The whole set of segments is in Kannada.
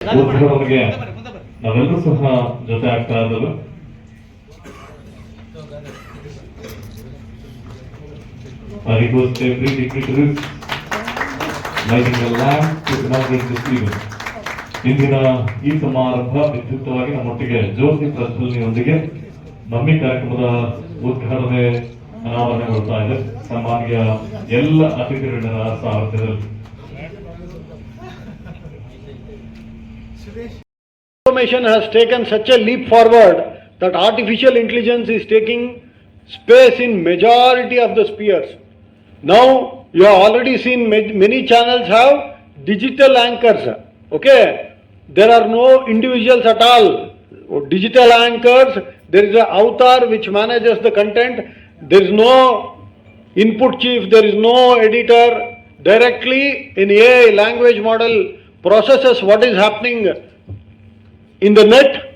ಉದ್ಘಾಟನೆಗೆ ನಾವೆಲ್ಲರೂ ಸಹ ಜೊತೆ ಆಗ್ತಾ ಇದ್ದವು. ಇಂದಿನ ಈ ಸಮಾರಂಭ ವಿದ್ಯುಕ್ತವಾಗಿ ನಮ್ಮೊಟ್ಟಿಗೆ ಜ್ಯೋತಿ ಪ್ರಜ್ವಲನೆಯೊಂದಿಗೆ ನಮ್ಮಿ ಕಾರ್ಯಕ್ರಮದ ಉದ್ಘಾಟನೆ ಅನಾವರಣಗೊಳ್ತಾ ಇದೆ. ಸನ್ಮಾನ್ಯ ಎಲ್ಲ ಅತಿಥಿಗಳ ಸಾರಥ್ಯದಲ್ಲಿ Information has taken such a leap forward that artificial intelligence is taking space in majority of the spheres. Now, you have already seen many channels have digital anchors. Okay, there are no individuals at all. Digital anchors, there is a avatar which manages the content. There is no input chief, there is no editor. Directly in AI language model processes what is happening in the net.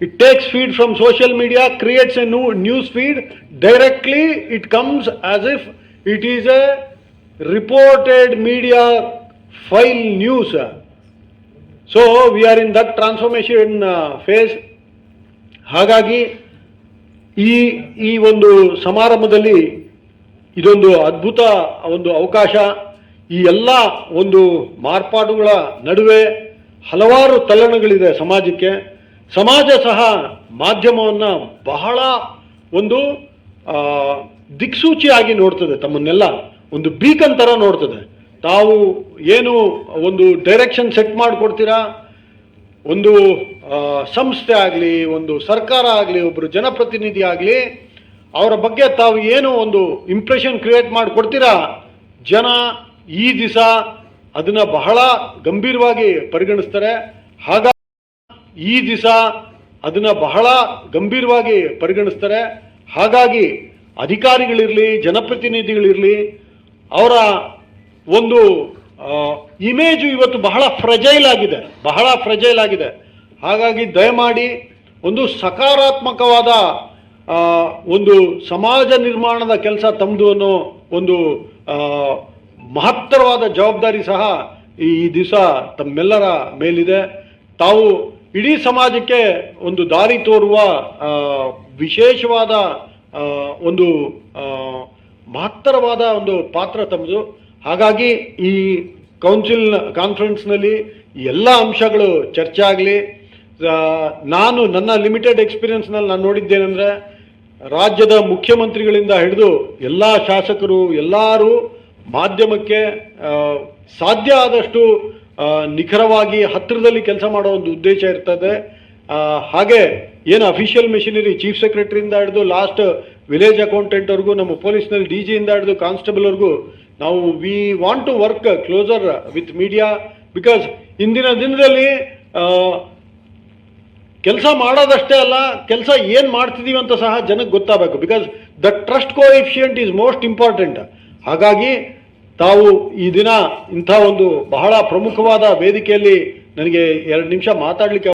It takes feed from social media, creates a new news feed. Directly, it comes as if it is a reported media file news. So we are in that transformation uh, phase. ಹಾಗಾಗಿ ಈ ಈ ಒಂದು ಸಮಾರಂಭದಲ್ಲಿ ಇದೊಂದು ಅದ್ಭುತ ಒಂದು ಅವಕಾಶ ಈ ಎಲ್ಲ ಒಂದು ಮಾರ್ಪಾಡುಗಳ ನಡುವೆ ಹಲವಾರು ತಲ್ಲಣಗಳಿದೆ ಸಮಾಜಕ್ಕೆ. ಸಮಾಜ ಸಹ ಮಾಧ್ಯಮವನ್ನು ಬಹಳ ಒಂದು ದಿಕ್ಸೂಚಿಯಾಗಿ ನೋಡ್ತದೆ ತಮ್ಮನ್ನೆಲ್ಲ. ಒಂದು ಬೀಕನ್ ಥರ ನೋಡ್ತದೆ. ತಾವು ಏನು ಒಂದು ಡೈರೆಕ್ಷನ್ ಸೆಟ್ ಮಾಡಿಕೊಡ್ತೀರಾ? ಒಂದು ಸಂಸ್ಥೆ ಆಗಲಿ, ಒಂದು ಸರ್ಕಾರ ಆಗಲಿ ಒಬ್ಬರು ಜನಪ್ರತಿನಿಧಿ ಆಗಲಿ, ಅವರ ಬಗ್ಗೆ ತಾವು ಏನು ಒಂದು ಇಂಪ್ರೆಷನ್ ಕ್ರಿಯೇಟ್ ಮಾಡಿಕೊಡ್ತೀರಾ? ಜನ ಈ ದಿವಸ ಅದನ್ನ ಬಹಳ ಗಂಭೀರವಾಗಿ ಪರಿಗಣಿಸ್ತಾರೆ. ಹಾಗಾಗಿ ಈ ದಿವಸ ಅದನ್ನ ಬಹಳ ಗಂಭೀರವಾಗಿ ಪರಿಗಣಿಸ್ತಾರೆ. ಹಾಗಾಗಿ ಅಧಿಕಾರಿಗಳಿರಲಿ, ಜನಪ್ರತಿನಿಧಿಗಳಿರಲಿ, ಅವರ ಒಂದು ಇಮೇಜು ಇವತ್ತು ಬಹಳ ಫ್ರಜೈಲ್ ಆಗಿದೆ. ಬಹಳ ಫ್ರಜೈಲ್ ಆಗಿದೆ. ಹಾಗಾಗಿ ದಯಮಾಡಿ ಒಂದು ಸಕಾರಾತ್ಮಕವಾದ ಒಂದು ಸಮಾಜ ನಿರ್ಮಾಣದ ಕೆಲಸ ತಮ್ಮದು ಅನ್ನೋ ಒಂದು ಮಹತ್ತರವಾದ ಜವಾಬ್ದಾರಿ ಸಹ ಈ ದಿವಸ ತಮ್ಮೆಲ್ಲರ ಮೇಲಿದೆ. ತಾವು ಇಡೀ ಸಮಾಜಕ್ಕೆ ಒಂದು ದಾರಿ ತೋರುವ ವಿಶೇಷವಾದ ಒಂದು ಮಹತ್ತರವಾದ ಒಂದು ಪಾತ್ರ ತಮ್ಮದು ಹಾಗಾಗಿ ಈ ಕೌನ್ಸಿಲ್ ಕಾನ್ಫರೆನ್ಸ್ನಲ್ಲಿ ಎಲ್ಲ ಅಂಶಗಳು ಚರ್ಚೆ ಆಗಲಿ. ನಾನು ನನ್ನ ಲಿಮಿಟೆಡ್ ಎಕ್ಸ್ಪೀರಿಯನ್ಸ್ನಲ್ಲಿ ನಾನು ನೋಡಿದ್ದೇನೆಂದರೆ, ರಾಜ್ಯದ ಮುಖ್ಯಮಂತ್ರಿಗಳಿಂದ ಹಿಡಿದು ಎಲ್ಲ ಶಾಸಕರು, ಎಲ್ಲರೂ ಮಾಧ್ಯಮಕ್ಕೆ ಸಾಧ್ಯ ಆದಷ್ಟು ನಿಖರವಾಗಿ ಹತ್ತಿರದಲ್ಲಿ ಕೆಲಸ ಮಾಡೋ ಒಂದು ಉದ್ದೇಶ ಇರ್ತದೆ. ಹಾಗೆ ಏನು ಅಫಿಷಿಯಲ್ ಮೆಷಿನರಿ ಚೀಫ್ ಸೆಕ್ರೆಟರಿಯಿಂದ ಹಿಡಿದು ಲಾಸ್ಟ್ ವಿಲೇಜ್ ಅಕೌಂಟೆಂಟ್ವರೆಗೂ ನಮ್ಮ ಪೊಲೀಸ್ನಲ್ಲಿ ಡಿ ಜಿಯಿಂದ ಹಿಡಿದು ಕಾನ್ಸ್ಟೇಬಲ್ವರೆಗೂ ನಾವು we want to work closer with media because ಇಂದಿನ ದಿನದಲ್ಲಿ ಕೆಲಸ ಮಾಡೋದಷ್ಟೇ ಅಲ್ಲ, ಕೆಲಸ ಏನು ಮಾಡ್ತಿದ್ದೀವಿ ಅಂತ ಸಹ ಜನಕ್ಕೆ ಗೊತ್ತಾಗಬೇಕು. Because the trust coefficient is most important ಹಾಗಾಗಿ ತಾವು ಈ ದಿನ ಇಂಥ ಒಂದು ಬಹಳ ಪ್ರಮುಖವಾದ ವೇದಿಕೆಯಲ್ಲಿ ನನಗೆ ಎರಡು ನಿಮಿಷ ಮಾತಾಡಲಿಕ್ಕೆ